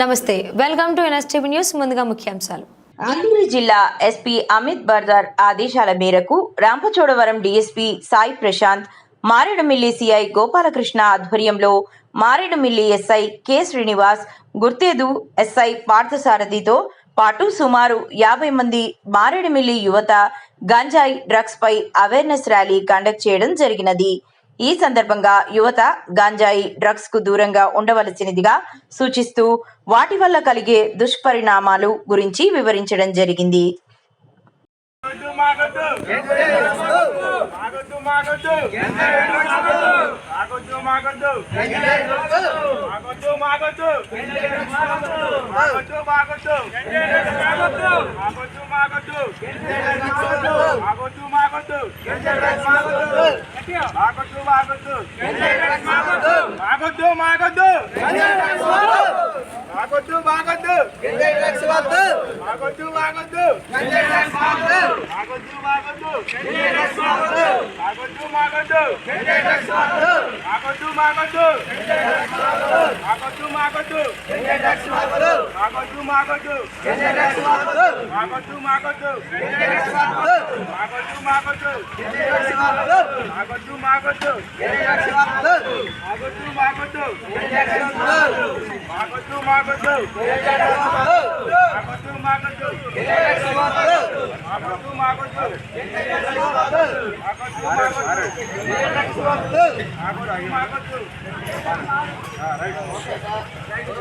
నమస్తే welcome to NSTV news ముందుగా ముఖ్యాంశాలు. అల్లూరి జిల్లా ఎస్పీ అమిత్ బర్దార్ ఆదేశాల మేరకు రాంపచోడవరం డీఎస్పీ సాయి ప్రశాంత్ మారేడుమిల్లి సిఐ గోపాలకృష్ణ ఆధ్వర్యంలో మారేడుమిల్లి ఎస్ఐ కె శ్రీనివాస్ గుర్తేదు ఎస్ఐ పార్థసారథితో పాటు సుమారు యాభై మంది మారేడుమిల్లి యువత గంజాయి డ్రగ్స్ పై అవేర్నెస్ ర్యాలీ కండక్ట్ చేయడం జరిగినది. ఈ సందర్భంగా యువత గాంజాయి డ్రగ్స్కు దూరంగా ఉండవలసినదిగా సూచిస్తూ వాటి వల్ల కలిగే దుష్పరిణామాలు గురించి వివరించడం జరిగింది మాగొద్దు మాగొద్దు మాగొద్దు మాగొద్దు మాగొద్దు మాగొద్దు మాగొద్దు మాగొద్దు మాగొద్దు మాగొద్దు మాగొద్దు మాగొద్దు మాగొద్దు మాగొద్దు మాగొద్దు మాగొద్దు మాగొద్దు మాగొద్దు మాగొద్దు మాగొద్దు మాగొద్దు మాగొద్దు మాగొద్దు మాగొద్దు మాగొద్దు మాగొద్దు మాగొద్దు మాగొద్దు మాగొద్దు మాగొద్దు మాగొద్దు మాగొద్దు మాగొద్దు మాగొద్దు రైట్